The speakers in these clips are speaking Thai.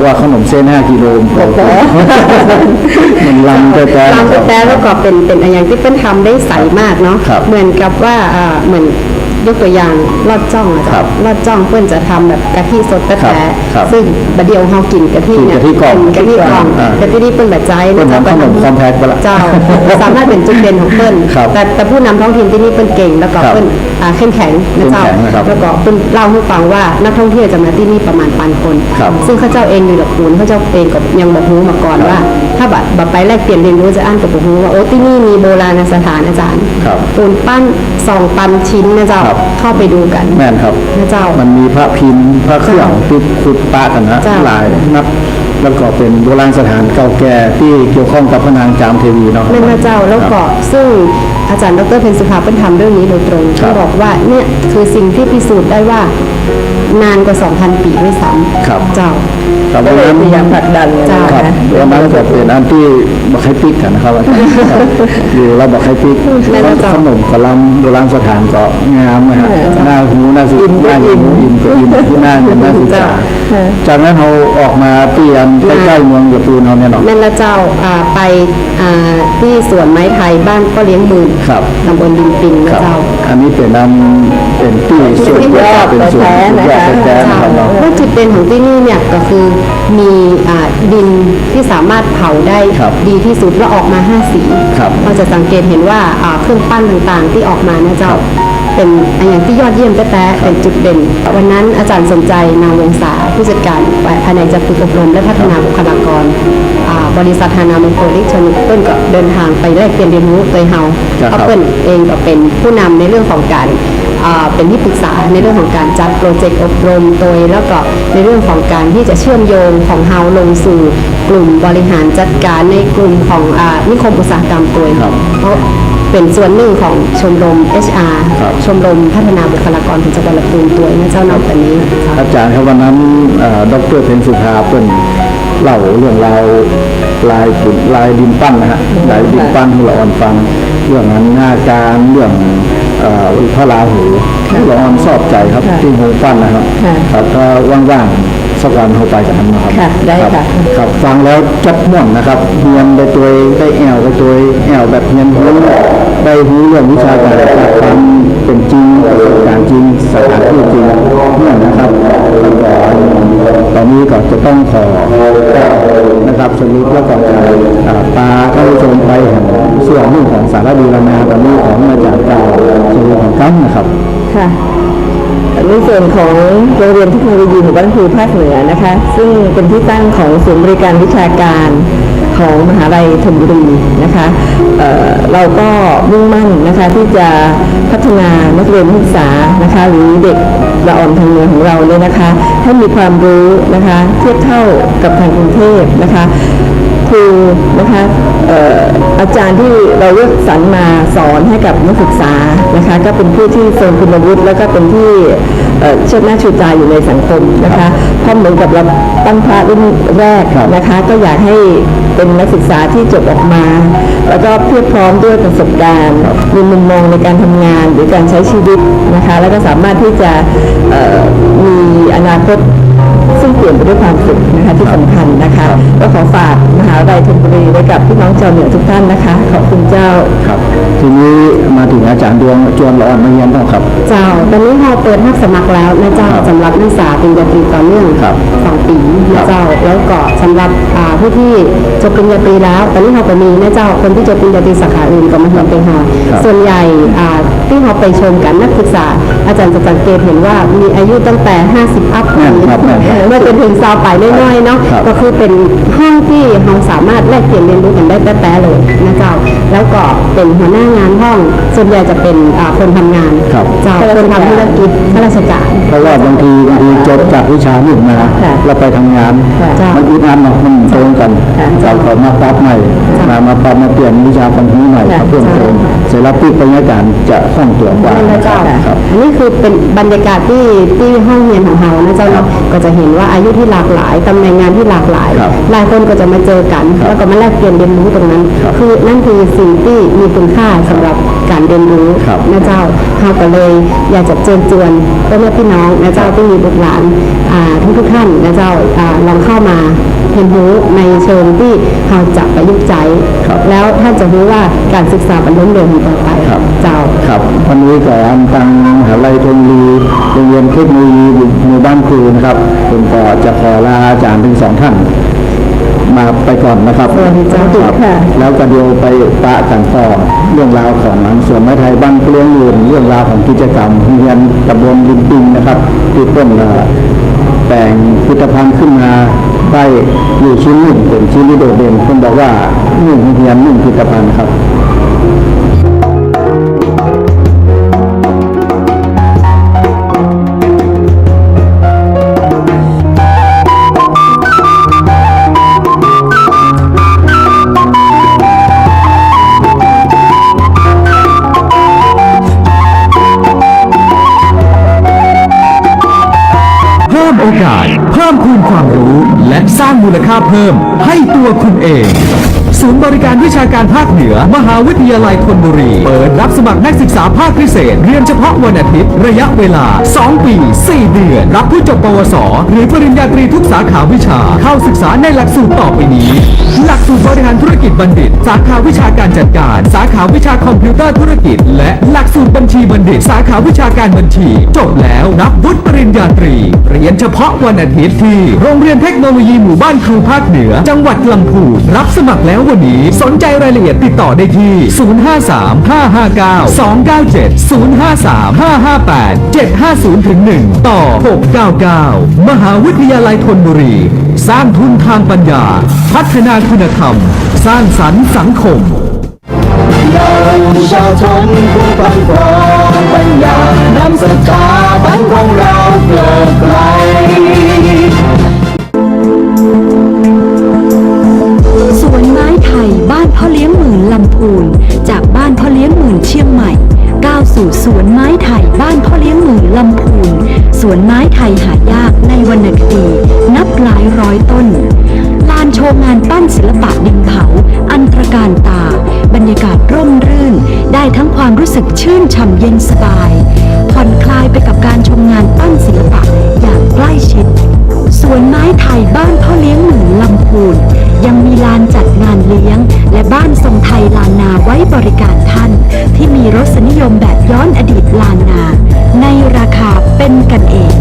ราะว่าขนมเส้น5กิโลมก็มันลำแต่แต่ลำแต่แล้วก็เป็นเป็นอะไรอย่างที่เปิ้นทำได้ใสมากเนาะ ครับ เหมือนกับว่าอ่าเหมือน ยกตัวอย่างลอดจ้องอะครัจ้ะบลอดจ้องเปิ้นจะทำแบบกะทิสดครัแท้บครับๆซึ่งบัดเดียวเฮากินกะทิเนี่ยกินกะทิกล่องเป็นกะทิกล่องอ่าแต่ที่นี่เปิ้นแบบใจเปิ้นทำขนมคอมแพคไปละเจ้าสามารถเป็นจุดเด่นของเปิ้นครับแต่แต่ผู้นำท้องถิ่นที่นี่เปิ้นเก่งแล้วก็ครับเปิ้นอ่าเข้มแข็งนะเจ้าเข้มแข็งนะครับแล้วก็เปิ้นเล่าให้ฟังว่านักท่องเที่ยวจะมาที่นี่ประมาณพันคน ครับซึ่งเข้าเจ้าเองอยู่หลักคูนเข้าเจ้าเองก็ยังบอกรู้มาก่อนครับว่า ถ้าบัดบัดไปแลกเปลี่ยนเรียนรู้จะอ่านกับบอกรู้ว่าโอ้ที่นี่มีโบราณสถานอาจารย์ ครับ ปูนปั้นสองตันชิ้นนะเจ้า ครับเข้าไปดูกันแม่นครับนะเจ้า มันมีพระพิมพ์พระเครื่องที่ขุดปะกันนะเจ้า หลายนับแล้วก็เป็นโบราณสถานเก่าแก่ที่เกี่ยวข้องกับพระนางจามเทวีเนาะนั่นนะเจ้าแล้วก็ซึ่งอาจารย์ดรเพนสุภาเป็นทำเรื่องนี้โดยตรงครับ ที่บอกว่าเนี่ยคือสิ่งที่พิสูจน์ได้ว่า นานกว่า 2,000 ปีด้วยซ้ำครับ เจ้า ครับก็เพราะเลยฉะนั้นพยายามผลักดันกันจ้านะครัคะบวันนั้นก็เป็นอันที่บอกให้ปิกกันนะครับอาจารย์ครับอยู่เราบอกให้ปิกแม่นจ้ะขนมกะลำโบราณสถานก็งามนะฮะหน้าหูหน้าสุดหน้าอิ่มอิ่มก็อิ่มที่หน้าเป็นหน้าศึกษาจากนั้นเราออกมาที่อันใกล้ๆเมืองยะปูนเราเนี่ยเนาะนั่นละเจ้าอ่าไปอ่าที่สวนไม้ไทยบ้านก็เลี้ยงหมืนครับ ตำบลดินปิงคนะรับ เจ้า อันนี้เป็นอันเป็นที่ส่วนยอดเป็นส่วนยอดแท้ๆนะครับเนาะว่าจุดเด่นของที่นี่เนี่ยก็คือมีอ่าดินที่สามารถเผาได้ครับดีที่สุดแล้วออกมาห้าสีครับเราจะสังเกตเห็นว่าอ่าเครื่องปั้นต่างๆที่ออกมานะเจ้าครับเป็นอันอย่างที่ยอดเยี่ยมแท้ๆเป็นจุดเด่น วันนั้นอาจารย์สนใจนางวงศาผู้จัดการแผนกจะฝึกอบรมและพัฒนาบุคลากรอ่าบริษัทฮานามงคลอิเล็กทรอนิกส์เปิ้ลก็เดินทางไปแลกเปลี่ยนเรียนรู้โดยเฮาครับเพราะเปิ้ลเองก็เป็นผู้นำในเรื่องของการอ่า เป็นที่ปรึกษาในเรื่องของการจัดโปรเจกต์อบรมโดยแล้วก็ในเรื่องของการที่จะเชื่อมโยงของเฮาลงสู่กลุ่มบริหารจัดการในกลุ่มของอนิคมอุตสาหกรรมตัวเพราะเป็นส่วนหนึ่งของชมรม HR ชมรมพัฒนาบุคลากรของจังหวัดลำพูนตัวนะเจ้านอกจากนี้ อาจารย์ครับวันนั้นดรเพนสุภาเปิ้นเล่าเรื่องราวลายดินลายดินปั้นนะฮะลายดินปั้นให้เราอ่อนฟัง เรื่องงานงาการเรื่อง พระราหูเราอ่อนชอบใจครับค่ะที่หูปั้นนะครับค่ะครับก็ว่างๆสักวันเขาไปกันนะครับค่ะได้รับค่ะครับฟังแล้วจับม่วนนะครับเรียนได้ตัวได้แอวได้ตัวแอวแบบเรียนรู้ได้รู้เรื่องวิชาการจากความเป็นจริงประสบการณ์จริงสถานที่จริงเนี่ยนะครับแล้วก็ตอนนี้ก็จะต้องขอ นะครับสรุปแล้วก็อ่าปลาท่านชมไปเส่วนหนึ่งของสารดีรนาตอนนี้ของอาจารย์เก่าสรุของกันนะครับค่ะในส่วนของโรงเรียนเทคโนโลยีหมู่บ้านคูภาคเหนือนะคะ ซึ่งเป็นที่ตั้งของศูนย์บริการวิชาการ ของมหาลัยธนบุรีนะคะเเราก็มุ่งมั่นนะคะที่จะพัฒนานักเรียนนักศึกษานะคะหรือเด็กละอ่อนทางเมืองของเราเนี่ยนะคะให้มีความรู้นะคะเทียบเท่ากับทางกรุงเทพนะคะครูนะคะออาจารย์ที่เราเลือกสรรมาสอนให้กับนักศึกษานะคะก็เป็นผู้ที่ทรงคุณวุฒิแล้วก็เป็นที่เชิดหน้าชูตาอยู่ในสังคมนะคะเพราะเหมือนกับเราตั้งพระรุ่นแรกนะคะ ก็อยากให้เป็นนักศึกษาที่จบออกมา แล้วก็เพียบพร้อมด้วยประสบการณ์ มีมุมมองในการทำงานหรือการใช้ชีวิตนะคะ แล้วก็สามารถที่จะมีอนาคตซึ่งเปลี่ยนไปด้วยความสุขนะคะที่สำคัญนะคะก็ขอฝากมหาวิทยาลัยธนบุรีไว้กับพี่น้องชาวเหนือทุกท่านนะคะ ขอบคุณเจ้าครับ ทีนี้มาถึงอาจารย์ดวงจวนละอ่อนมาเรียนต้องครับ เจ้า ตอนนี้เราเปิดรับสมัครแล้วนะเจ้าครับสำหรับนักศึกษาปริญญาตรีต่อเนื่องครับสองปีครันะบเจ้า แล้วก็สำหรับอ่าผู้ที่จบปริญญาตรีแล้ว ตอนนี้เราก็มีนะเจ้า คนที่จบปริญญาตรีสาขาอื่นก็มาเรียนเป็นหอครับ ส่วนใหญ่อ่าที่เราไปชมกันนักศึกษา อาจารย์จะสังเกตเห็นว่ามีอายุตั้งแต่ 50 อัพแม่นครับแม่นครับเมื่อจนถึงสาวไปน้อยๆเนาะ ครับ ก็คือเป็นห้องที่เราสามารถแลกเปลี่ยนเรียนรู้กันได้แป๊ะๆเลยนะเจ้า แล้วก็เป็นหัวหน้างานห้อง ส่วนใหญ่จะเป็นอ่าคนทำงานครับเจ้าคนทำธุรกิจข้าราชการเพราะว่าบางทีบางทีจบจากวิชาหนึ่งมาค่ะเราไปทำงานค่ะมันอึดอัดเนาะมันตรงกันค่ะเราขอมาปรับใหม่มามาปรับมาเปลี่ยนวิชาความรู้ใหม่ค่ะเพิ่มเติม เสร็จแล้วปีปริญญาการจะคล่องตัวกว่านั่นนะเจ้าครับอันนี้คือเป็นบรรยากาศที่ที่ห้องเรียนของเรานะเจ้าเนาะก็จะเห็นว่าอายุที่หลากหลายตำแหน่งงานที่หลากหลาย ครับหลายคนก็จะมาเจอกัน ครับแล้วก็มาแลกเปลี่ยนเรียนรู้ตรงนั้น ครับคือนั่นคือสิ่งที่มีคุณค่าสำหรับการเรียนรู้ครับนะเจ้าเราก็เลยอยากจะเชิญชวนพ่อแม่พี่น้องนะเจ้าที่มีบุตรหลานทุกทุกๆท่านนะเจ้าอ่าลองเข้ามา เรียนรู้ในเชิงที่เราจะประยุกต์ใจครับแล้วท่านจะรู้ว่าการศึกษาบรรลุเดิมต่อไปครับเจ้าครับวันนี้ก็อันทางมหาลัยธนบุรีโรงเรียนเทคโนโลยีหมู่บ้านครูนะครับผมก็จะขอลาอาจารย์ทั้งสองท่านมาไปก่อนนะครับสวัสดีเจ้าครับค่ะแล้วก็เดี๋ยวไปปะกันต่อเรื่องราวของหนังส่วนไม้ไทยบ้านเปลี้ยงยืนเรื่องราวของกิจกรรมเรียนตำบลลิมปิงนะครับที่ต้นเอ่อ แต่งพิพิธภัณฑ์ขึ้นมาได้อยู่ชิ้นหนึ่งเป็นชิ้นที่โดดเด่นคนบอกว่าหนึ่งเพียนหนึ่งพิพิธภัณฑ์ครับ พิ่มโอกาส เพิ่มคูณความรู้ และสร้างมูลค่าเพิ่มให้ตัวคุณเอง ศูนย์บริการวิชาการภาคเหนือ มหาวิทยาลัยธนบุรี เปิดรับสมัครนักศึกษาภาคพิเศษ เรียนเฉพาะวันอาทิตย์ ระยะเวลา 2 ปี 4 เดือน รับผู้จบปวส หรือปริญญาตรีทุกสาขาวิชา เข้าศึกษาในหลักสูตรต่อไปนี้ หลักสูตรบริหารธุรกิจบัณฑิต สาขาวิชาการจัดการ สาขาวิชาคอมพิวเตอร์ธุรกิจ และหลักสูตรบัญชีบัณฑิต สาขาวิชาการบัญชี จบแล้วรับวุฒิปริญญาตรี เรียนเฉพาะวันอาทิตย์ที่ โรงเรียนเทคโนโลยีหมู่บ้านครูภาคเหนือ จังหวัดลำพูนรับสมัครแล้ววันนี้ สนใจรายละเอียดติดต่อได้ที่ 053 559 297 053 558 750ถึง1ต่อ 699 มหาวิทยาลัยธนบุรี สร้างทุนทางปัญญา พัฒนาคุณธรรม สร้างสรรค์สังคมประชาวชนผู้ฟังฟัง ในวรรณคดีนับหลายร้อยต้น ลานโชว์งานปั้นศิลปะดินเผา อันตรการตา บรรยากาศร่มรื่น ได้ทั้งความรู้สึกชื่นช่ำเย็นสบาย ผ่อนคลายไปกับการชมงานปั้นศิลปะอย่างใกล้ชิด สวนไม้ไทยบ้านพ่อเลี้ยงหมูลำพูนยังมีลาน บ้านทรงไทยลานนาไว้บริการท่าน ที่มีรสนิยมแบบย้อนอดีตลานนา ในราคาเป็นกันเอง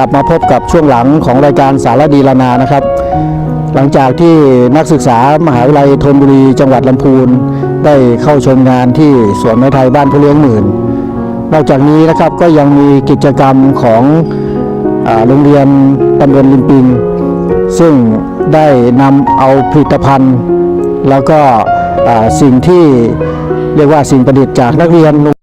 ลับมาพบกับช่วงหลังของรายการสารดีลานานะครับ หลังจากที่นักศึกษามหาวิทยาลัยธนบุรีจังหวัดลำพูน ได้เข้าชมงานที่สวนไม้ไทยบ้านผู้เลี้ยงหมื่น นอกจากนี้นะครับก็ยังมีกิจกรรมของอโรงเรียนตำบลลิมปิง ซึ่งได้นำเอาผลิตภัณฑ์ แล้วก็สิ่งที่เรียกว่าสิ่งประดิษฐ์จากนักเรียน